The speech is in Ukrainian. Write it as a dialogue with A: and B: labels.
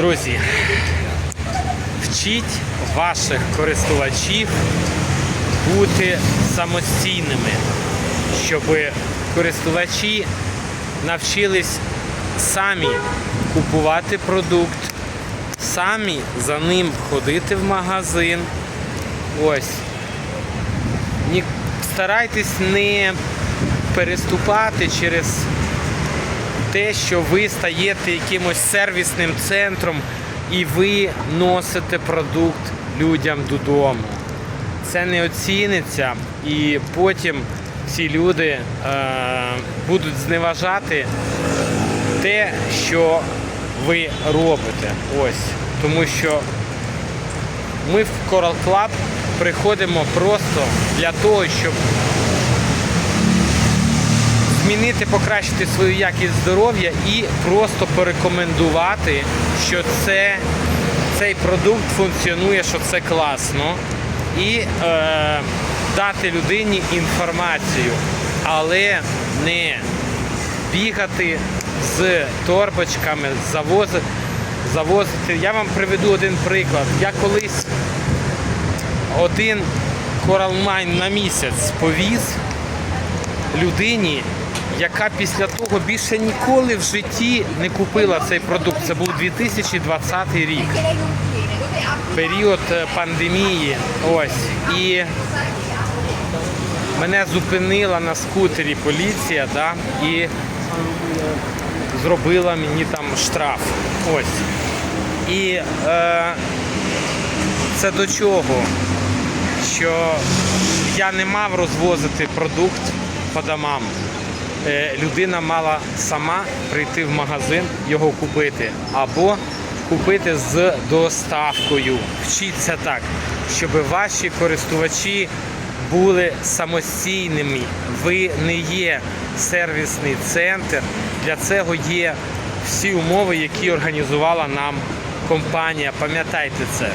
A: Друзі, вчіть ваших користувачів бути самостійними, щоб користувачі навчились самі купувати продукт, самі за ним ходити в магазин. Ось. Старайтесь не переступати через те, що ви стаєте якимось сервісним центром і ви носите продукт людям додому. Це не оціниться, і потім ці люди е, будуть зневажати те, що ви робите. Ось. Тому що ми в Coral Club приходимо просто для того, щоб змінити, покращити свою якість здоров'я і просто порекомендувати, що це, цей продукт функціонує, що це класно. І е, дати людині інформацію, але не бігати з торбочками, завозити. завозити. Я вам приведу один приклад. Я колись один коралмайн на місяць повіз людині, яка після того більше ніколи в житті не купила цей продукт. Це був 2020 рік, період е, пандемії. Ось. І мене зупинила на скутері поліція, да, і зробила мені там штраф. Ось. І е, це до чого? Що я не мав розвозити продукт по домам. Е, людина мала сама прийти в магазин, його купити, або купити з доставкою. Вчіться так, щоб ваші користувачі були самостійними. Ви не є сервісний центр. Для цього є всі умови, які організувала нам компанія. Пам'ятайте це.